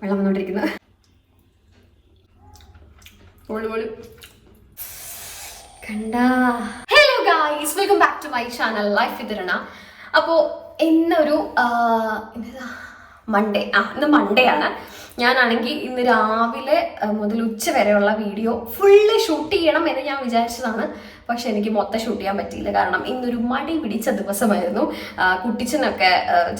വെള്ളം വന്നുകൊണ്ടിരിക്കുന്നത് പൊളി പൊളി. കണ്ടാ. Hello guys welcome back to my channel life വിതരണ അപ്പോൾ ഇന്നൊരു മൺഡേ ആ ഇന്ന് മൺഡേ ആണ്. ഞാനാണെങ്കിൽ ഇന്ന് രാവിലെ മുതൽ ഉച്ച വരെയുള്ള വീഡിയോ ഫുള്ള് ഷൂട്ട് ചെയ്യണം എന്ന് ഞാൻ വിചാരിച്ചതാണ്. പക്ഷെ എനിക്ക് മൊത്തം ഷൂട്ട് ചെയ്യാൻ പറ്റിയില്ല. കാരണം ഇന്നൊരു മടി പിടിച്ച ദിവസമായിരുന്നു. കുട്ടിച്ചനൊക്കെ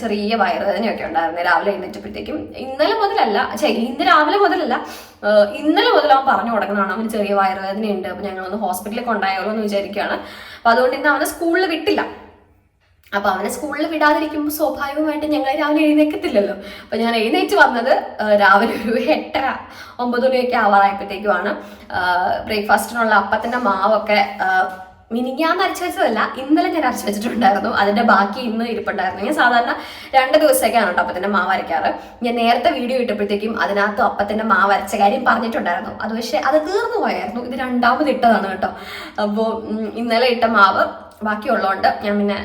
ചെറിയ വയറുവേദനയൊക്കെ ഉണ്ടായിരുന്നു. രാവിലെ എഴുന്നേറ്റപ്പോഴത്തേക്കും ഇന്നലെ മുതലല്ല ഇന്ന് രാവിലെ മുതലല്ല ഇന്നലെ മുതൽ അവൻ പറഞ്ഞു തുടങ്ങുന്നതാണ് അവന് ചെറിയ വയറുവേദനയുണ്ട് അപ്പൊ ഞങ്ങളൊന്ന് ഹോസ്പിറ്റലിൽ കൊണ്ടായാലോ എന്ന് വിചാരിക്കുകയാണ്. അപ്പൊ അതുകൊണ്ട് ഇന്ന് അവനെ സ്കൂളിൽ വിട്ടില്ല. അപ്പൊ അവനെ സ്കൂളിൽ വിടാതിരിക്കുമ്പോൾ സ്വാഭാവികമായിട്ട് ഞങ്ങൾ രാവിലെ എഴുന്നേക്കത്തില്ലല്ലോ. അപ്പൊ ഞാൻ എഴുന്നേറ്റ് വന്നത് രാവിലെ ഒരു എട്ടര ഒമ്പത് മണിയൊക്കെ ആവാറായപ്പോഴത്തേക്കുമാണ്. ബ്രേക്ക്ഫാസ്റ്റിനുള്ള അപ്പത്തിന്റെ മാവൊക്കെ മിനിങ്ങാന്ന് അരച്ചു വെച്ചതല്ല ഇന്നലെ ഞാൻ അരച്ചു വെച്ചിട്ടുണ്ടായിരുന്നു. അതിന്റെ ബാക്കി ഇന്ന് ഇരിപ്പുണ്ടായിരുന്നു. ഞാൻ സാധാരണ രണ്ട് ദിവസമൊക്കെയാണ് കേട്ടോ അപ്പത്തിന്റെ മാവ് അരയ്ക്കാറ്. ഞാൻ നേരത്തെ വീഡിയോ ഇട്ടപ്പോഴത്തേക്കും അതിനകത്ത് അപ്പത്തിന്റെ മാവ് അരച്ച കാര്യം പറഞ്ഞിട്ടുണ്ടായിരുന്നു. അത് പക്ഷേ അത് തീർന്നു പോയായിരുന്നു. ഇത് രണ്ടാമത് ഇട്ടതാണ് കേട്ടോ. അപ്പോൾ ഇന്നലെ ഇട്ട മാവ് ബാക്കിയുള്ളതുകൊണ്ട് ഞാൻ പിന്നെ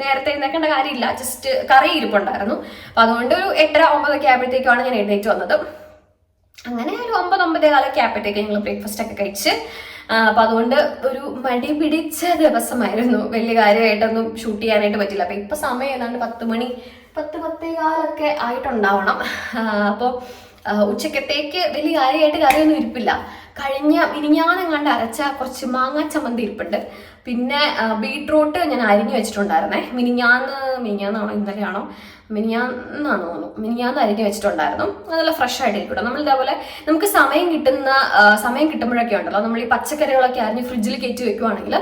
നേരത്തെ എഴുന്നേക്കേണ്ട കാര്യമില്ല. ജസ്റ്റ് കറി ഇരിപ്പുണ്ടായിരുന്നു. അപ്പൊ അതുകൊണ്ട് ഒരു എട്ടര ഒമ്പതൊക്കെ ആയപ്പോഴത്തേക്കാണ് ഞാൻ എഴുന്നേറ്റ് വന്നത്. അങ്ങനെ ഒരു ഒമ്പത് ഒമ്പതേ കാലൊക്കെ ആയപ്പോഴത്തേക്ക് ഞങ്ങൾ ബ്രേക്ക്ഫാസ്റ്റ് ഒക്കെ കഴിച്ച് അപ്പൊ അതുകൊണ്ട് ഒരു മടി പിടിച്ച ദിവസമായിരുന്നു. വലിയ കാര്യമായിട്ടൊന്നും ഷൂട്ട് ചെയ്യാനായിട്ട് പറ്റില്ല. അപ്പൊ ഇപ്പൊ സമയം ഏതാണ്ട് പത്ത് മണി പത്ത് പത്തേ കാലൊക്കെ ആയിട്ടുണ്ടാവണം അപ്പോൾ ഉച്ചക്കത്തേക്ക് വലിയ കാര്യമായിട്ട് കാര്യമൊന്നും ഇരിപ്പില്ല. കഴിഞ്ഞ മിനിഞ്ഞാന്നെങ്ങാണ്ട് അരച്ച കുറച്ച് മാങ്ങ ചമ്മന്തി ഇരിപ്പുണ്ട്. പിന്നെ ബീട്രൂട്ട് ഞാൻ അരിഞ്ഞു വെച്ചിട്ടുണ്ടായിരുന്നേ. മിനിഞ്ഞാന്ന് മിനിഞ്ഞാന്നാണോ ഇന്നലെയാണോ? മിനിഞ്ഞാന്നാണോ തോന്നുന്നു മിനിയാന്ന് അരിഞ്ഞ് വെച്ചിട്ടുണ്ടായിരുന്നു. നല്ല ഫ്രഷ് ആയിട്ടിരിക്കട്ടോ നമ്മൾ ഇതേപോലെ നമുക്ക് സമയം കിട്ടുന്ന സമയം കിട്ടുമ്പോഴൊക്കെ ഉണ്ടല്ലോ. നമ്മൾ ഈ പച്ചക്കറികളൊക്കെ അരിഞ്ഞ് ഫ്രിഡ്ജിൽ കയറ്റി വെക്കുവാണെങ്കിൽ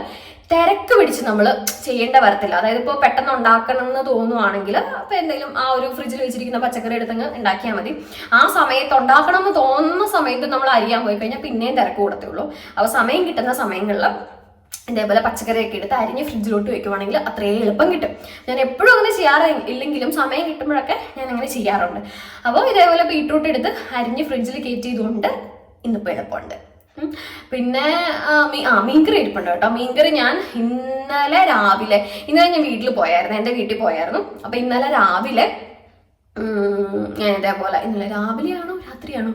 തിരക്ക് പിടിച്ച് നമ്മൾ ചെയ്യേണ്ട വരത്തില്ല. അതായത് ഇപ്പോൾ പെട്ടെന്ന് ഉണ്ടാക്കണം എന്ന് തോന്നുവാണെങ്കിൽ അപ്പോൾ എന്തെങ്കിലും ആ ഒരു ഫ്രിഡ്ജിൽ വെച്ചിരിക്കുന്ന പച്ചക്കറി എടുത്തങ്ങ് ഉണ്ടാക്കിയാൽ മതി. ആ സമയത്ത് ഉണ്ടാക്കണം എന്ന് തോന്നുന്ന സമയത്ത് നമ്മൾ അരിയാൻ പോയി കഴിഞ്ഞാൽ പിന്നെയും തിരക്ക് കൂടത്തുള്ളൂ അപ്പോൾ സമയം കിട്ടുന്ന സമയങ്ങളിൽ ഇതേപോലെ പച്ചക്കറിയൊക്കെ എടുത്ത് അരിഞ്ഞ് ഫ്രിഡ്ജിലോട്ട് വെക്കുവാണെങ്കിൽ അത്രയും എളുപ്പം കിട്ടും. ഞാൻ എപ്പോഴും അങ്ങനെ ചെയ്യാറ് ഇല്ലെങ്കിലും സമയം കിട്ടുമ്പോഴൊക്കെ ഞാൻ അങ്ങനെ ചെയ്യാറുണ്ട്. അപ്പോൾ ഇതേപോലെ ബീട്രൂട്ട് എടുത്ത് അരിഞ്ഞ് ഫ്രിഡ്ജിൽ കയറ്റിയതുകൊണ്ട് ഇന്നിപ്പോൾ എളുപ്പമുണ്ട്. പിന്നെ ആ, മീൻകറി ഇരിപ്പുണ്ട് കേട്ടോ. മീൻകറി ഞാൻ ഇന്നലെ രാവിലെ ഇന്നലെ ഞാൻ വീട്ടിൽ പോയായിരുന്നു. എന്റെ വീട്ടിൽ പോയായിരുന്നു. അപ്പം ഇന്നലെ രാവിലെ ഞാൻ ഇതേപോലെ ഇന്നലെ രാവിലെയാണോ രാത്രിയാണോ?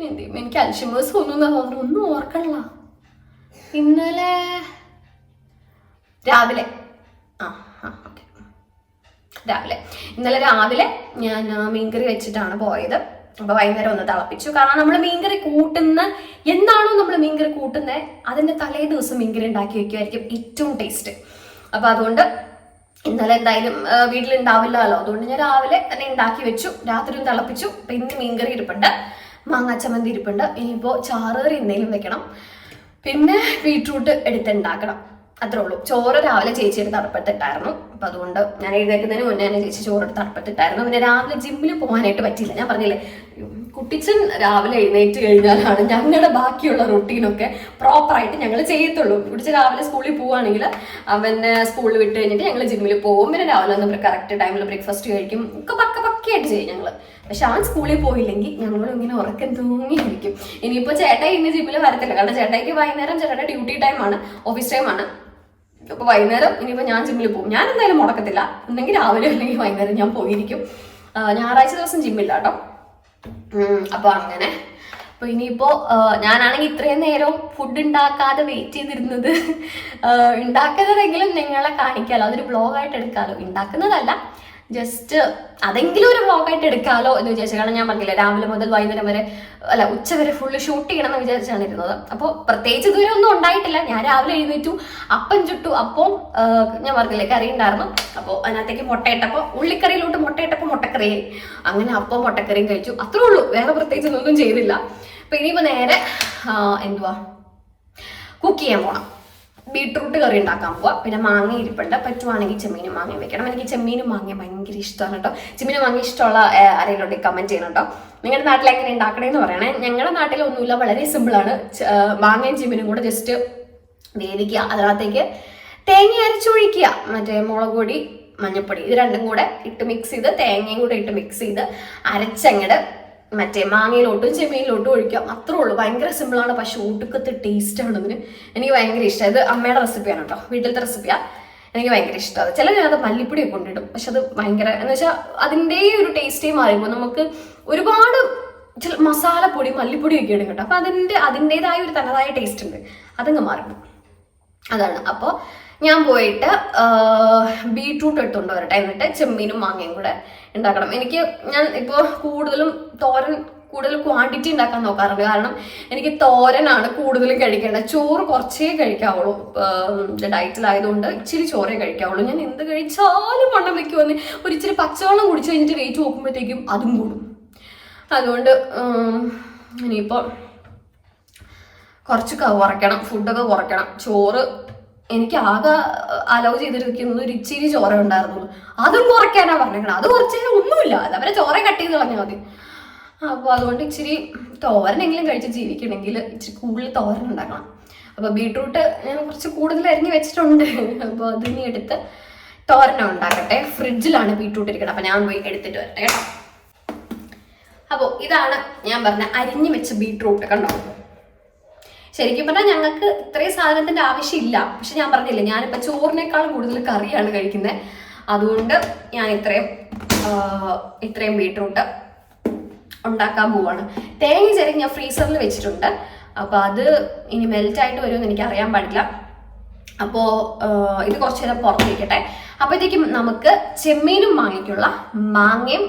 എനിക്ക് അൽഷിമേഴ്സ് ഒന്നും ഒന്നും ഓർക്കണില്ല. ഇന്നലെ രാവിലെ. ആ ആ ഓക്കെ. രാവിലെ. ഇന്നലെ രാവിലെ ഞാൻ മീൻകറി വെച്ചിട്ടാണ് പോയത്. അപ്പൊ വൈകുന്നേരം ഒന്ന് തിളപ്പിച്ചു. കാരണം നമ്മൾ മീൻകറി കൂട്ടുന്ന എന്താണോ നമ്മൾ മീൻകറി കൂട്ടുന്നത് അതിന്റെ തലേ ദിവസം മീൻകറി ഉണ്ടാക്കി വെക്കുമായിരിക്കും ഏറ്റവും ടേസ്റ്റ്. അപ്പൊ അതുകൊണ്ട് ഇന്നലെ എന്തായാലും വീട്ടിൽ ഉണ്ടാവില്ലല്ലോ. അതുകൊണ്ട് ഞാൻ രാവിലെ തന്നെ ഉണ്ടാക്കി വെച്ചു. രാത്രിയും തിളപ്പിച്ചു. അപ്പൊ ഇന്ന് മീൻകറി ഇരിപ്പുണ്ട്. മാങ്ങാച്ചമന്തി ഇരിപ്പുണ്ട്. ഇനിയിപ്പോ ചാറുകറി എന്തെങ്കിലും വെക്കണം. പിന്നെ ബീട്രൂട്ട് എടുത്തുണ്ടാക്കണം അത്രേ ഉള്ളൂ. ചോറ് രാവിലെ ചേച്ചി എടുത്ത് അടുപ്പത്തിട്ടായിരുന്നു അപ്പൊ അതുകൊണ്ട് ഞാൻ എഴുന്നേക്കുന്നതിന് മുന്നേ തന്നെ ചേച്ചി ചോറ് എടുത്ത് പിന്നെ രാവിലെ ജിമ്മിൽ പോകാനായിട്ട് പറ്റിയില്ല. ഞാൻ പറഞ്ഞില്ലേ കുട്ടിച്ചൻ രാവിലെ എഴുന്നേറ്റ് കഴിഞ്ഞാലാണ് ഞങ്ങളുടെ ബാക്കിയുള്ള റൊട്ടീനൊക്കെ പ്രോപ്പറായിട്ട് ഞങ്ങൾ ചെയ്യത്തുള്ളൂ. കുട്ടിച്ചൻ രാവിലെ സ്കൂളിൽ പോവുകയാണെങ്കിൽ അവനെ സ്കൂളിൽ വിട്ട് കഴിഞ്ഞിട്ട് ഞങ്ങൾ ജിമ്മിൽ പോകും. പിന്നെ രാവിലെ ഒന്ന് കറക്റ്റ് ടൈമിൽ ബ്രേക്ക്ഫാസ്റ്റ് കഴിക്കും. ഒക്കെ പക്ക പക്കയായിട്ട് ചെയ്യും ഞങ്ങൾ പക്ഷെ അവൻ സ്കൂളിൽ പോയില്ലെങ്കിൽ ഞങ്ങളും ഇങ്ങനെ ഉറക്കം തൂങ്ങിയിരിക്കും. ഇനിയിപ്പോൾ ചേട്ടായി ഇന്ന് ജിമ്മിൽ വരത്തില്ല. കാരണം ചേട്ടായിക്ക് വൈകുന്നേരം ചേട്ടാ ഡ്യൂട്ടി ടൈമാണ് ഓഫീസ് ടൈമാണ് അപ്പൊ വൈകുന്നേരം ഇനിയിപ്പോ ഞാൻ ജിമ്മിൽ പോകും. ഞാൻ എന്തായാലും മുടക്കത്തില്ല. ഒന്നെങ്കിൽ രാവിലെ അല്ലെങ്കിൽ വൈകുന്നേരം ഞാൻ പോയിരിക്കും. ഞായറാഴ്ച ദിവസം ജിമ്മില്ല കേട്ടോ ഉം, അപ്പൊ അങ്ങനെ. അപ്പൊ ഇനിയിപ്പോ ഞാനാണെങ്കിൽ ഇത്രയും നേരം ഫുഡ് ഉണ്ടാക്കാതെ വെയിറ്റ് ചെയ്തിരുന്നത്. ഉണ്ടാക്കുന്നതെങ്കിലും നിങ്ങളെ കാണിക്കാലോ? അതൊരു ബ്ലോഗായിട്ട് എടുക്കാലോ? ഉണ്ടാക്കുന്നതല്ല ജസ്റ്റ് അതെങ്കിലും ഒരു വ്ളോഗായിട്ട് എടുക്കാമല്ലോ എന്ന് വിചാരിച്ചു കാരണം ഞാൻ പറഞ്ഞില്ല രാവിലെ മുതൽ വൈകുന്നേരം വരെ അല്ല ഉച്ച വരെ ഫുള്ള് ഷൂട്ട് ചെയ്യണം എന്ന് വിചാരിച്ചാണ് ഇരുന്നത്. അപ്പോൾ പ്രത്യേകിച്ച് ഇതുവരെ ഒന്നും ഉണ്ടായിട്ടില്ല. ഞാൻ രാവിലെ എഴുന്നേറ്റു അപ്പം ചുട്ടു അപ്പം ഞാൻ പറഞ്ഞില്ലേ കറി ഉണ്ടായിരുന്നു. അപ്പോൾ അതിനകത്തേക്ക് മുട്ടയിട്ടപ്പോൾ ഉള്ളിക്കറിയിലോട്ട് മുട്ടയിട്ടപ്പോൾ മുട്ടക്കറിയായി അങ്ങനെ അപ്പം മുട്ടക്കറിയും കഴിച്ചു. അത്രേ ഉള്ളൂ. വേറെ പ്രത്യേകിച്ച് ഒന്നും ചെയ്തില്ല. അപ്പം ഇനിയിപ്പോൾ നേരെ എന്തുവാ കുക്ക് ചെയ്യാൻ പോണം. ബീട്രൂട്ട് കറി ഉണ്ടാക്കാൻ പോവാ. പിന്നെ മാങ്ങ ഇരിപ്പുണ്ട്. പറ്റുവാണെങ്കിൽ ചെമ്മീനും മാങ്ങയും വെക്കണം. എനിക്ക് ചെമ്മീനും മാങ്ങയും ഭയങ്കര ഇഷ്ടമാണ് കേട്ടോ. ചെമ്മീനും മാങ്ങ ഇഷ്ടമുള്ള ആരെങ്കിലും കമന്റ് ചെയ്യണം കേട്ടോ. നിങ്ങളുടെ നാട്ടിൽ എങ്ങനെ ഉണ്ടാക്കണേന്ന് പറയണേ. ഞങ്ങളുടെ നാട്ടിൽ ഒന്നുമില്ല. വളരെ സിമ്പിളാണ് മാങ്ങയും ചെമ്മീനും കൂടെ ജസ്റ്റ് വേവിക്കുക. അതിനകത്തേക്ക് തേങ്ങ അരച്ചൊഴിക്കുക. മറ്റേ മുളക് പൊടി മഞ്ഞപ്പൊടി ഇത് രണ്ടും കൂടെ ഇട്ട് മിക്സ് ചെയ്ത് തേങ്ങയും കൂടെ ഇട്ട് മിക്സ് ചെയ്ത് അരച്ചങ്ങട് മറ്റേ മാങ്ങയിലോട്ടും ചെമ്മീനിലോട്ടും ഒഴിക്കാം. അത്രേ ഉള്ളൂ. ഭയങ്കര സിമ്പിളാണ് പക്ഷെ ഒടുക്കത്തെ ടേസ്റ്റ് ആണ് അതിന്. എനിക്ക് ഭയങ്കര ഇഷ്ടം. ഇത് അമ്മയുടെ റെസിപ്പിയാണ് കേട്ടോ. വീട്ടിലത്തെ റെസിപ്പിയാണ് എനിക്ക് ഭയങ്കര ഇഷ്ടമാണ് ചിലതിനകത്ത് മല്ലിപ്പൊടിയൊക്കെ കൊണ്ടിടും. പക്ഷെ അത് ഭയങ്കര എന്ന് വെച്ചാൽ അതിന്റെ ഒരു ടേസ്റ്റേ മാറിപ്പോൾ നമുക്ക് ഒരുപാട് ചില മസാലപ്പൊടി മല്ലിപ്പൊടി ഒക്കെ ഇടും കേട്ടോ. അപ്പം അതിന്റെ അതിന്റെതായ ഒരു തനതായ ടേസ്റ്റ് ഉണ്ട്. അതങ്ങ് മാറും അതാണ്. അപ്പോൾ ഞാൻ പോയിട്ട് ബീട്രൂട്ട് എടുത്തുകൊണ്ട് വരട്ടെ എന്നിട്ട് ചെമ്മീനും മാങ്ങയും കൂടെ ഉണ്ടാക്കണം. എനിക്ക് ഞാൻ ഇപ്പോൾ കൂടുതലും തോരൻ കൂടുതൽ ക്വാണ്ടിറ്റി ഉണ്ടാക്കാൻ നോക്കാറുണ്ട്. കാരണം എനിക്ക് തോരനാണ് കൂടുതലും കഴിക്കേണ്ടത്. ചോറ് കുറച്ചേ കഴിക്കാവുള്ളൂ. ഡയറ്റിലായതുകൊണ്ട് ഇച്ചിരി ചോറേ കഴിക്കാവുള്ളൂ. ഞാൻ എന്ത് കഴിച്ചാലും വണ്ണം വന്ന് ഒരു ഇച്ചിരി പച്ചവെള്ളം കുടിച്ച് കഴിഞ്ഞിട്ട് വെയിറ്റ് നോക്കുമ്പോഴത്തേക്കും അതും കൂടും. അതുകൊണ്ട് ഇനിയിപ്പോൾ കുറച്ചൊക്കെ കുറയ്ക്കണം ഫുഡൊക്കെ കുറയ്ക്കണം ചോറ് എനിക്ക് ആകെ അലോ ചെയ്തിരിക്കുന്നത് ഒരു ഇച്ചിരി ചോറ ഉണ്ടായിരുന്നുള്ളൂ അതും കുറയ്ക്കാനാ പറഞ്ഞേക്കണം അത് കുറച്ച് ഒന്നുമില്ല. അത് അവരെ ചോറ കട്ട് ചെയ്ത് കളഞ്ഞാൽ മതി. അപ്പോൾ അതുകൊണ്ട് ഇച്ചിരി തോരനെങ്കിലും കഴിച്ച് ജീവിക്കണമെങ്കിൽ ഇച്ചിരി കൂടുതൽ തോരൻ ഉണ്ടാക്കണം. അപ്പോൾ ബീട്രൂട്ട് ഞാൻ കുറച്ച് കൂടുതൽ അരിഞ്ഞ് വെച്ചിട്ടുണ്ട്. അപ്പോൾ അതിനി എടുത്ത് തോരന ഉണ്ടാക്കട്ടെ. ഫ്രിഡ്ജിലാണ് ബീട്രൂട്ട് ഇരിക്കണം. അപ്പോൾ ഞാൻ പോയി എടുത്തിട്ട് വരട്ടെ കേട്ടോ. അപ്പോൾ ഇതാണ് ഞാൻ പറഞ്ഞ അരിഞ്ഞ് വെച്ച ബീട്രൂട്ട് കണ്ടോ? ശരിക്കും പറഞ്ഞാൽ ഞങ്ങൾക്ക് ഇത്രയും സാധനത്തിന്റെ ആവശ്യമില്ല. പക്ഷെ ഞാൻ പറഞ്ഞില്ലേ ഞാനിപ്പോൾ ചോറിനേക്കാളും കൂടുതൽ കറിയാണ് കഴിക്കുന്നത് അതുകൊണ്ട് ഞാൻ ഇത്രയും ഇത്രയും ബീട്രൂട്ട് ഉണ്ടാക്കാൻ പോവാണ്. തേങ്ങ ചെറിയ ഞാൻ ഫ്രീസറിൽ വെച്ചിട്ടുണ്ട്. അപ്പോൾ അത് ഇനി മെൽറ്റായിട്ട് വരുമെന്ന് എനിക്ക് അറിയാൻ പാടില്ല. അപ്പോൾ ഇത് കുറച്ച് നേരം പുറത്തിരിക്കട്ടെ അപ്പോഴത്തേക്കും നമുക്ക് ചെമ്മീനും മാങ്ങയ്ക്കുള്ള മാങ്ങയും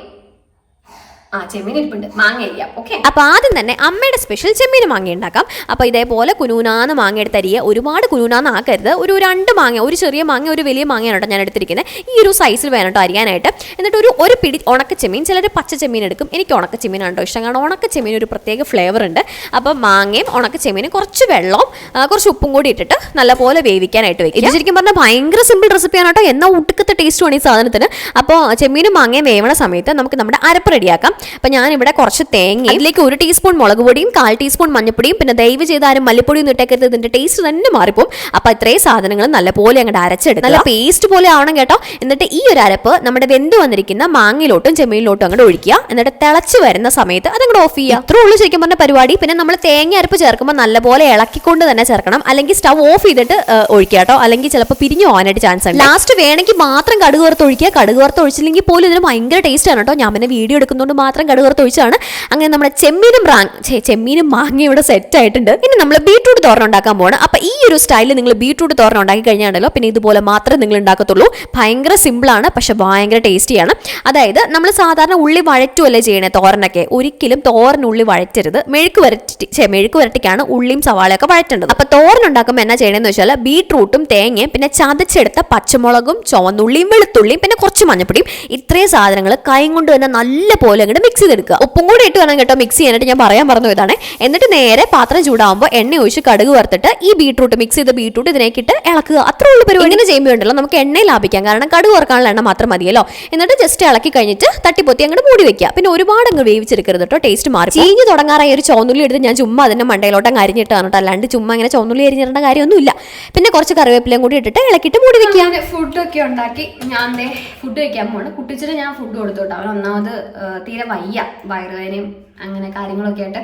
ആ ചെമ്മീൻ ഇരിപ്പുണ്ട് മാങ്ങ അരിയാം ഓക്കെ അപ്പോൾ ആദ്യം തന്നെ അമ്മയുടെ സ്പെഷ്യൽ ചെമ്മീൻ മാങ്ങ ഉണ്ടാക്കാം അപ്പോൾ ഇതേപോലെ കുനൂനാന്ന് മാങ്ങ എടുത്തരിയ ഒരുപാട് കുനൂനാന്ന് ആക്കരുത്. ഒരു രണ്ട് മാങ്ങ ഒരു ചെറിയ മാങ്ങ ഒരു വലിയ മാങ്ങയാണ് കേട്ടോ ഞാൻ എടുത്തിരിക്കുന്നത് ഈ ഒരു സൈസിൽ വേണം കേട്ടോ അരിയാനായിട്ട്. എന്നിട്ട് ഒരു ഒരു പിടി ഉണക്ക ചെമ്മീൻ. ചിലർ പച്ച ചെമ്മീൻ എടുക്കും. എനിക്ക് ഉണക്ക ചെമ്മീനാണ് കേട്ടോ ഇഷ്ടം. കാരണം ഉണക്ക ചെമ്മീൻ ഒരു പ്രത്യേക ഫ്ലേവർ ഉണ്ട്. അപ്പോൾ മാങ്ങയും ഉണക്ക ചെമ്മീനും കുറച്ച് വെള്ളവും കുറച്ച് ഉപ്പും കൂടി ഇട്ടിട്ട് നല്ലപോലെ വേവിക്കാനായിട്ട് വെക്കും. ഇത് ശരിക്കും പറഞ്ഞാൽ ഭയങ്കര സിമ്പിൾ റെസിപ്പിയാണ് കേട്ടോ. എന്നാൽ ഉടുക്കത്തെ ടേസ്റ്റുമാണ് ഈ സാധനത്തിന്. അപ്പോൾ ചെമ്മീനും മാങ്ങയും വേവണ സമയത്ത് നമുക്ക് നമ്മുടെ അരപ്പ് റെഡിയാക്കാം അപ്പോൾ ഞാനിവിടെ കുറച്ച് തേങ്ങ ഇതിലേക്ക് ഒരു ടീസ്പൂൺ മുളക് പൊടിയും കാൽ ടീസ്പൂൺ മഞ്ഞപ്പൊടിയും പിന്നെ ദയവ് ചെയ്ത് ആരും മല്ലിപ്പൊടിയും ഒന്നും ഇട്ടേക്കരുത്. ഇതിന്റെ ടേസ്റ്റ് തന്നെ മാറിപ്പോവും. അപ്പം ഇത്രയും സാധനങ്ങൾ നല്ലപോലെ അങ്ങോട്ട് അരച്ചെടുക്കുക. നല്ല പേസ്റ്റ് പോലെ ആവണം കേട്ടോ. എന്നിട്ട് ഈ ഒരു അരപ്പ് നമ്മുടെ വെന്ത് വന്നിരിക്കുന്ന മാങ്ങയിലോട്ടും ചെമ്മീനിലോട്ടും അങ്ങോട്ട് ഒഴിക്കുക. എന്നിട്ട് തിളച്ച് വരുന്ന സമയത്ത് അതങ്ങോട്ട് ഓഫ് ചെയ്യുക. ഇത്രേ ഉള്ളൂ ശരിക്കും പറഞ്ഞ പരിപാടി. പിന്നെ നമ്മൾ തേങ്ങ അരപ്പ് ചേർക്കുമ്പോൾ നല്ലപോലെ ഇളക്കിക്കൊണ്ട് തന്നെ ചേർക്കണം. അല്ലെങ്കിൽ സ്റ്റവ് ഓഫ് ചെയ്തിട്ട് ഒഴിക്കുക കേട്ടോ. അല്ലെങ്കിൽ ചിലപ്പോൾ പിരിഞ്ഞു പോകാനായിട്ട് ചാൻസ് ഉണ്ട്. ലാസ്റ്റ് വേണമെങ്കിൽ മാത്രം കടുക് വറുത്ത് ഒഴിക്കുക. കടുക് വറുത്ത് ഒഴിച്ചില്ലെങ്കിൽ പോലും ഇതിന് ഭയങ്കര ടേസ്റ്റ് ആണ് കേട്ടോ. ഞാൻ പിന്നെ വീഡിയോ എടുക്കുന്നതുകൊണ്ട് മാത്രം കടുകുറത്ത് ഒഴിച്ചാണ് അങ്ങനെ നമ്മുടെ ചെമ്മീനും റാങ് ചെമ്മീനും മാങ്ങയും ഇവിടെ സെറ്റ് ആയിട്ടുണ്ട്. പിന്നെ നമ്മൾ ബീട്രൂട്ട് തോരൻ ഉണ്ടാക്കാൻ പോകണം അപ്പൊ ഈ ഒരു സ്റ്റൈലിൽ നിങ്ങൾ ബീട്രൂട്ട് തോരൻ ഉണ്ടാക്കി കഴിഞ്ഞാണല്ലോ പിന്നെ ഇതുപോലെ മാത്രം നിങ്ങൾ ഉണ്ടാക്കത്തുള്ളൂ. ഭയങ്കര സിമ്പിളാണ് പക്ഷെ ഭയങ്കര ടേസ്റ്റിയാണ് അതായത് നമ്മൾ സാധാരണ ഉള്ളി വഴറ്റുമല്ലേ ചെയ്യണേ തോരനൊക്കെ? ഒരിക്കലും തോരനുള്ളി വഴറ്റരുത്. മെഴുക്ക് വരട്ടി ഛെ, മെഴുക്ക് വരട്ടിക്കാണ് ഉള്ളിയും സവാളയൊക്കെ വഴറ്റേണ്ടത്. അപ്പൊ തോരൻ ഉണ്ടാക്കുമ്പോൾ എന്നാ ചെയ്യണമെന്ന് വെച്ചാൽ ബീട്രൂട്ടും തേങ്ങയും പിന്നെ ചതച്ചെടുത്ത പച്ചമുളകും ചുവന്നുള്ളിയും വെളുത്തുള്ളിയും പിന്നെ കുറച്ച് മഞ്ഞപ്പൊടിയും. ഇത്രയും സാധനങ്ങൾ കൈ കൊണ്ട് തന്നെ നല്ല പോലെ മിക്സ് ചെയ്തെടുക്കുക. ഉപ്പും കൂടി ഇട്ട് വേണം കേട്ടോ മിക്സ് ചെയ്യാനായിട്ട്. ഞാൻ പറയാൻ പറഞ്ഞു ഇതാണ് എന്നിട്ട് നേരെ പാത്രം ചൂടാകുമ്പോൾ എണ്ണ ഒഴിച്ച് കടുക് വറുത്തിട്ട് ഈ ബീട്രൂട്ട് മിക്സ് ചെയ്ത ബീട്രൂട്ട് ഇതിനേക്കിട്ട് ഇളക്കുക. അത്ര ഉള്ളൂ പരിപാടി. ഇങ്ങനെ ചെയ്യുമ്പോൾ ഉണ്ടല്ലോ നമുക്ക് എണ്ണ ലാഭിക്കാം. കാരണം കടുക് വറുക്കാനുള്ള എണ്ണ മാത്രം മതിയല്ലോ. എന്നിട്ട് ജസ്റ്റ് ഇളക്കി കഴിഞ്ഞിട്ട് തട്ടിപ്പൊത്തി അങ്ങോട്ട് മൂടി വെക്കുക. പിന്നെ ഒരുപാട് അങ്ങ് വേവിച്ചെടുക്കരുത് കേട്ടോ ടേസ്റ്റ് മാറി. ചീഞ്ഞ് തുടങ്ങാറായി ഒരു ചോന്നുള്ളി എടുത്ത് ഞാൻ ചുമ്മാ അതിന്റെ മണ്ടയിലോട്ടം അരിഞ്ഞിട്ടാണ് കേട്ടോ. അല്ലാണ്ട് ചുമ്മാ ഇങ്ങനെ ചോന്നുള്ളി അരിഞ്ഞിടേണ്ട കാര്യമൊന്നുമില്ല. പിന്നെ കുറച്ച് കറിവേപ്പിലയും കൂടി ഇട്ടിട്ട് ഇളക്കിയിട്ട് മൂടി വെക്കുക. ഫുഡ് ഫുഡൊക്കെ ഉണ്ടാക്കി. ഞാൻ ഫുഡ് വെക്കാൻ പോകണം കുട്ടിച്ചിട്ട് ഞാൻ ഫുഡ് കൊടുത്തോട്ടോ അവൻ ഒന്നാമത് തീരെ വയ്യ. വയറുവേദനയും അങ്ങനെ കാര്യങ്ങളൊക്കെ ആയിട്ട്.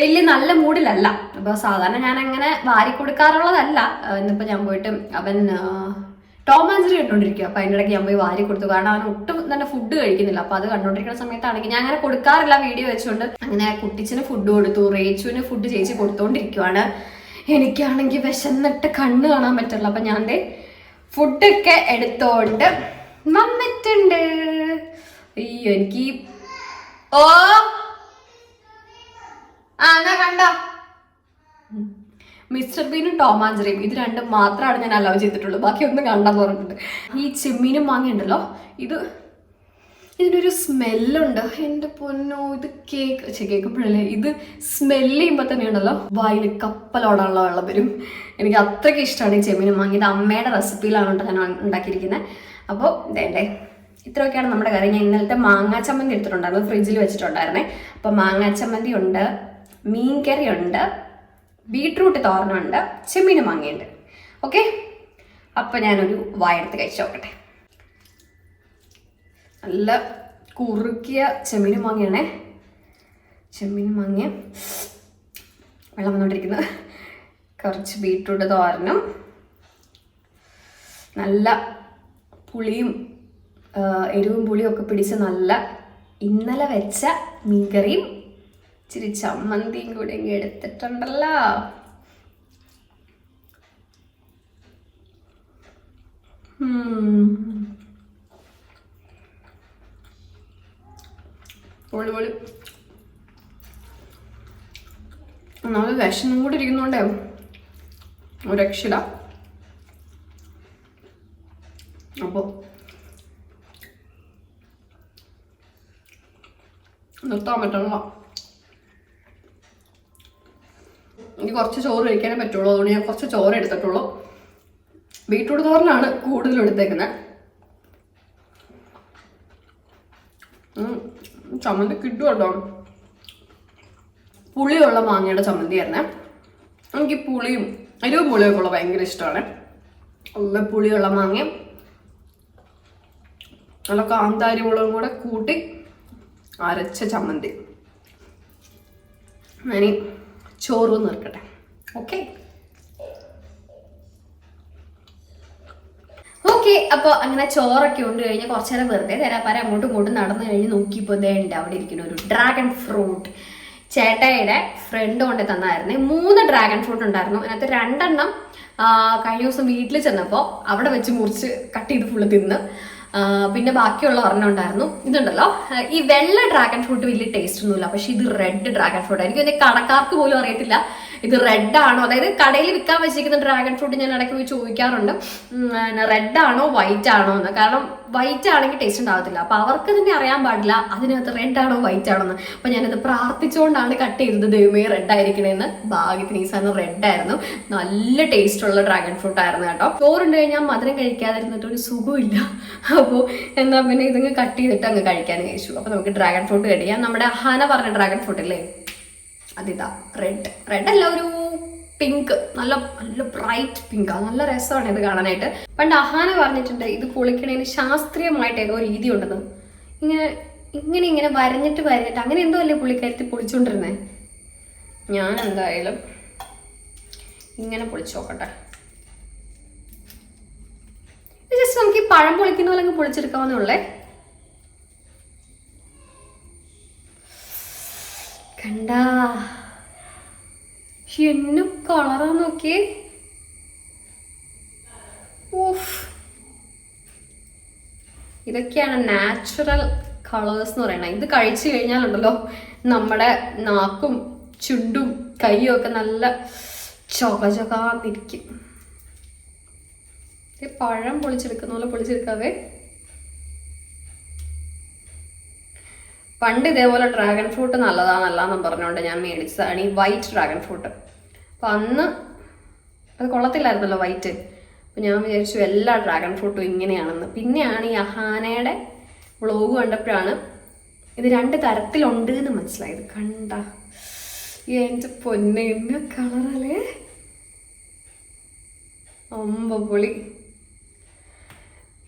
വലിയ നല്ല മൂഡിലല്ല. അപ്പോൾ സാധാരണ ഞാൻ അങ്ങനെ വാരി കൊടുക്കാറുള്ളതല്ല. ഇന്നിപ്പോൾ ഞാൻ പോയിട്ട് അവൻ ടോം ആൻഡ് ജെറി കണ്ടുകൊണ്ടിരിക്കുക അപ്പോൾ അതിന്റെ ഇടയ്ക്ക് ഞാൻ പോയി വാരി കൊടുത്തു. കാരണം അവൻ ഒട്ടും തന്നെ ഫുഡ് കഴിക്കുന്നില്ല. അപ്പോൾ അത് കണ്ടുകൊണ്ടിരിക്കുന്ന സമയത്താണെങ്കിൽ ഞാൻ അങ്ങനെ കൊടുക്കാറില്ല വീഡിയോ വെച്ചുകൊണ്ട് അങ്ങനെ കുട്ടിച്ചിന് ഫുഡ് കൊടുത്തു. റേച്ചുവിന് ഫുഡ് ചേച്ചി കൊടുത്തുകൊണ്ടിരിക്കുവാണ് എനിക്കാണെങ്കിൽ വിശന്നിട്ട് കണ്ണ് കാണാൻ പറ്റില്ല അപ്പം ഞാൻ ദേ ഫുഡൊക്കെ എടുത്തോണ്ട് വന്നിട്ടുണ്ട്. അയ്യോ എനിക്ക് ഓ. ആ എന്നാ കണ്ടോ? മിസ്റ്റർ ബീനും ടോമാഞ്ചറിയും ഇത് രണ്ടും മാത്രമാണ് ഞാൻ അലവ് ചെയ്തിട്ടുള്ളൂ ബാക്കി ഒന്നും കണ്ടെന്ന് പറഞ്ഞിട്ടുണ്ട്. ഈ ചെമ്മീനും മാങ്ങയുണ്ടല്ലോ. ഇത് ഇതിനൊരു സ്മെല്ലുണ്ട് എന്റെ പൊന്നോ ഇത് കേക്ക് പക്ഷെ കേൾക്കുമ്പോഴല്ലേ? ഇത് സ്മെല്ല് ചെയ്യുമ്പോൾ തന്നെയാണല്ലോ വായിൽ കപ്പലോടാനുള്ള വെള്ളം വരും. എനിക്ക് അത്രയ്ക്ക് ഇഷ്ടമാണ് ഈ ചെമ്മീനും മാങ്ങ ഇത് അമ്മയുടെ റെസിപ്പിയിലാണ് ഞാൻ ഉണ്ടാക്കിയിരിക്കുന്നത് അപ്പോൾ ഇതേണ്ടേ ഇത്രയൊക്കെയാണ് നമ്മുടെ കറി ഞാൻ ഇന്നലത്തെ മാങ്ങാ ചമ്മന്തി എടുത്തിട്ടുണ്ടായിരുന്നു. ഫ്രിഡ്ജിൽ വെച്ചിട്ടുണ്ടായിരുന്നേ. അപ്പോൾ മാങ്ങാ ചമ്മന്തി ഉണ്ട് മീൻ കറി ഉണ്ട് ബീട്രൂട്ട് തോരനുണ്ട് ചെമ്മീൻ മാങ്ങയുണ്ട്. ഓക്കെ? അപ്പോൾ ഞാനൊരു വായെടുത്ത് കഴിച്ചു നോക്കട്ടെ. നല്ല കുറുക്കിയ ചെമ്മീൻ മാങ്ങയാണേ. ചെമ്മീൻ മാങ്ങ വെള്ളം വന്നുകൊണ്ടിരിക്കുന്നത് കുറച്ച് ബീട്രൂട്ട് തോരനും. നല്ല പുളിയും എരിവും പുളിയും ഒക്കെ പിടിച്ച് നല്ല ഇന്നലെ വെച്ച മീൻകറിയും ഇച്ചിരി ചമ്മന്തിയും കൂടി എടുത്തിട്ടുണ്ടല്ലോ. പൊളി പൊളി നമ്മൾ വിഷനും കൂടി ഇരിക്കുന്നോണ്ടേ ഒരു രക്ഷയില്ല അപ്പോൾ നിർത്താൻ പറ്റണല്ലോ എനിക്ക് കുറച്ച് ചോറ് കഴിക്കാനേ പറ്റുള്ളൂ. അതുകൊണ്ട് ഞാൻ കുറച്ച് ചോറ് എടുത്തിട്ടുള്ളൂ. ബീട്രൂട്ട് തോരനാണ് കൂടുതലും എടുത്തേക്കുന്നത് ചമ്മന്തി കിട്ടുമല്ലോ പുളിയുള്ള മാങ്ങയുടെ ചമ്മന്തി ആയിരുന്നേ. എനിക്ക് പുളിയും എരിവും പുളിയൊക്കെ ഉള്ള ഭയങ്കര ഇഷ്ടമാണ് നല്ല പുളിയുള്ള മാങ്ങയും നല്ല കാന്താരി മുളകും കൂടെ കൂട്ടി അരച്ച ചമ്മന്തി. ഇനി ചോറ് നിർക്കട്ടെ ഓക്കെ ഓക്കെ അപ്പോൾ അങ്ങനെ ചോറൊക്കെ ഉണ്ട് കഴിഞ്ഞാൽ കുറച്ച് നേരം വെറുതെ തരാപ്പാര അങ്ങോട്ടും ഇങ്ങോട്ടും നടന്നു കഴിഞ്ഞ് നോക്കിയപ്പോൾ ദേ ഉണ്ട് അവിടെ ഇരിക്കുന്ന ഒരു ഡ്രാഗൺ ഫ്രൂട്ട് ചേട്ടയുടെ ഫ്രണ്ട് കൊണ്ട് തന്നായിരുന്നേ. മൂന്ന് ഡ്രാഗൺ ഫ്രൂട്ട് ഉണ്ടായിരുന്നു. അതിനകത്ത് രണ്ടെണ്ണം കഴിഞ്ഞ ദിവസം വീട്ടിൽ ചെന്നപ്പോൾ അവിടെ വെച്ച് മുറിച്ച് കട്ട് ചെയ്ത് ഫുള്ള് തിന്ന്. പിന്നെ ബാക്കിയുള്ള ഒരെണ്ണം ഉണ്ടായിരുന്നു. ഇതുണ്ടല്ലോ. ഈ വെള്ള ഡ്രാഗൺ ഫ്രൂട്ട് വലിയ ടേസ്റ്റ് ഒന്നുമില്ല. പക്ഷെ ഇത് റെഡ് ഡ്രാഗൺ ഫ്രൂട്ട് എനിക്ക് കടക്കാർക്ക് പോലും അറിയത്തില്ല. ഇത് റെഡ് ആണോ അതായത് കടയിൽ വിൽക്കാൻ വെച്ചിരിക്കുന്ന ഡ്രാഗൺ ഫ്രൂട്ട് ഞാൻ ഇടയ്ക്ക് പോയി ചോദിക്കാറുണ്ട്. റെഡ് ആണോ വൈറ്റ് ആണോ എന്ന്. കാരണം വൈറ്റ് ആണെങ്കിൽ ടേസ്റ്റ് ഉണ്ടാവത്തില്ല അപ്പൊ അവർക്ക് തന്നെ അറിയാൻ പാടില്ല അതിനകത്ത് റെഡ് ആണോ വൈറ്റ് ആണോ എന്ന്. അപ്പൊ ഞാനത് പ്രാർത്ഥിച്ചുകൊണ്ടാണ് കട്ട് ചെയ്തത്. ദൈവമേ റെഡ് ആയിരിക്കണേന്ന് ഭാഗ്യത്തിന് ഈ സാധനം റെഡ് ആയിരുന്നു നല്ല ടേസ്റ്റ് ഉള്ള ഡ്രാഗൺ ഫ്രൂട്ട് ആയിരുന്നു കേട്ടോ. ചോറുണ്ട് കഴിഞ്ഞാൽ മധുരം കഴിക്കാതിരുന്നിട്ട് ഒരു സുഖമില്ല അപ്പോൾ എന്നാ പിന്നെ ഇതങ്ങ് കട്ട് ചെയ്തിട്ട് അങ്ങ് കഴിക്കാൻ കഴിച്ചു അപ്പൊ നമുക്ക് ഡ്രാഗൺ ഫ്രൂട്ട് കഴിക്കാം നമ്മുടെ അഹാന പറഞ്ഞ ഡ്രാഗൺ ഫ്രൂട്ട് അല്ലേ? അതിതാ റെഡ് റെഡ് അല്ല ഒരു പിങ്ക് നല്ല നല്ല ബ്രൈറ്റ് പിങ്ക് നല്ല രസമാണ് ഇത് കാണാനായിട്ട്. പണ്ട് അഹാന പറഞ്ഞിട്ടുണ്ട് ഇത് കുളിക്കണേന് ശാസ്ത്രീയമായിട്ട് ഏതോ രീതി ഉണ്ടെന്ന് ഇങ്ങനെ ഇങ്ങനെ ഇങ്ങനെ വരഞ്ഞിട്ട് വരഞ്ഞിട്ട് അങ്ങനെ എന്തോ അല്ലേ പുള്ളിക്കാരത്തി പൊളിച്ചുകൊണ്ടിരുന്നേ ഞാൻ എന്തായാലും ഇങ്ങനെ പൊളിച്ചു നോക്കട്ടെ. ജസ്റ്റ് നമുക്ക് ഈ പഴം പൊളിക്കുന്ന പോലെ അങ്ങ് പൊളിച്ചെടുക്കാവുന്നേ കണ്ടാ. എന്നെ കളറാ നോക്കിയേ. ഊഫ് ഇതൊക്കെയാണ് നാച്ചുറൽ കളേഴ്സ് എന്ന് പറയുന്നത്. ഇത് കഴിച്ചു കഴിഞ്ഞാലുണ്ടല്ലോ നമ്മുടെ നാക്കും ചുണ്ടും കൈയും ഒക്കെ നല്ല ചൊക ചൊകാന്നിരിക്കും പഴം പൊളിച്ചെടുക്കുന്ന പോലെ പൊളിച്ചെടുക്കാവേ. പണ്ട് ഇതേപോലെ ഡ്രാഗൺ ഫ്രൂട്ട് നല്ലതാണെന്നും പറഞ്ഞുകൊണ്ട് ഞാൻ മേടിച്ചതാണ് ഈ വൈറ്റ് ഡ്രാഗൺ ഫ്രൂട്ട് അപ്പം അന്ന് അത് കൊള്ളത്തില്ലായിരുന്നല്ലോ വൈറ്റ് അപ്പം ഞാൻ വിചാരിച്ചു എല്ലാ ഡ്രാഗൺ ഫ്രൂട്ടും ഇങ്ങനെയാണെന്ന്. പിന്നെയാണ് ഈ അഹാനയുടെ വ്ളോഗ് കണ്ടപ്പോഴാണ് ഇത് രണ്ട് തരത്തിലുണ്ട് എന്ന് മനസ്സിലായത്. കണ്ട. എന്റെ പൊന്നെ എന്ന കളറല്ലേ ഒമ്പൊളി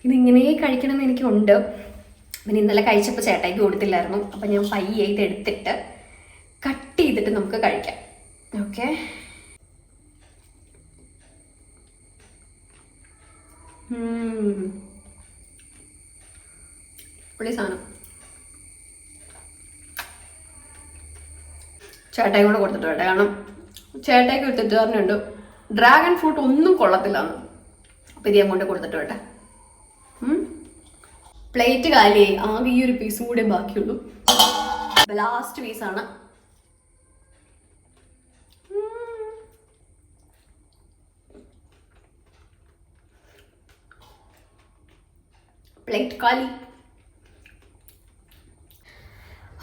ഇതിങ്ങനെ കഴിക്കണമെന്ന് എനിക്കുണ്ട്. പിന്നെ ഇന്നലെ കഴിച്ചപ്പോൾ ചേട്ടായിക്ക് കൊടുത്തില്ലായിരുന്നു. അപ്പം ഞാൻ പയ്യെ ഇത് എടുത്തിട്ട് കട്ട് ചെയ്തിട്ട് നമുക്ക് കഴിക്കാം. ഓക്കെ പുള്ളി സാധനം. ചേട്ടായി കൂടെ കൊടുത്തിട്ട് വേട്ടെ കാരണം ചേട്ടായിക്ക് ഒരു തെറ്റുകാരനുണ്ട് ഡ്രാഗൺ ഫ്രൂട്ട് ഒന്നും കൊള്ളത്തില്ലാന്ന്. അപ്പം ഇത് ഞാൻ കൊണ്ട് കൊടുത്തിട്ട് വേട്ടെ പ്ലേറ്റ് കാലിയായി ആകെ ഈ ഒരു പീസും കൂടെ ബാക്കിയുള്ളൂ. ലാസ്റ്റ് പീസാണ് പ്ലേറ്റ് കാലി.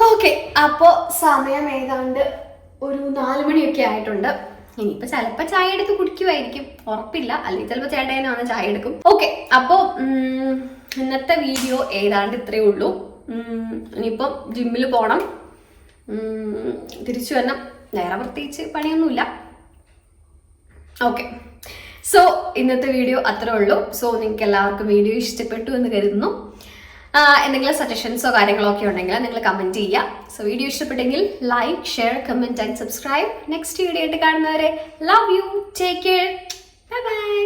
ഓക്കെ അപ്പോ സമയം ഏതാണ്ട് ഒരു നാല് മണിയൊക്കെ ആയിട്ടുണ്ട്. ഇനിയിപ്പോൾ ചിലപ്പോൾ ചായ എടുത്ത് കുടിക്കുമായിരിക്കും ഉറപ്പില്ല. അല്ലെങ്കിൽ ചിലപ്പോൾ ചേട്ടനെ ചായ എടുക്കും. ഓക്കെ അപ്പോൾ ഇന്നത്തെ വീഡിയോ ഏതാണ്ട് ഇത്രയേ ഉള്ളൂ. ഇനിയിപ്പം ജിമ്മിൽ പോകണം തിരിച്ചു വരണം. വേറെ പ്രത്യേകിച്ച് പണിയൊന്നുമില്ല. ഓക്കെ സോ ഇന്നത്തെ വീഡിയോ അത്രേ ഉള്ളൂ. സോ നിങ്ങൾക്ക് എല്ലാവർക്കും വീഡിയോ ഇഷ്ടപ്പെട്ടു എന്ന് കരുതുന്നു. എന്തെങ്കിലും സജഷൻസോ കാര്യങ്ങളോ ഒക്കെ ഉണ്ടെങ്കിൽ നിങ്ങൾ കമന്റ് ചെയ്യുക. സോ വീഡിയോ ഇഷ്ടപ്പെട്ടെങ്കിൽ like share comment and subscribe next video ആയിട്ട് കാണുന്നവരെ love you take care bye bye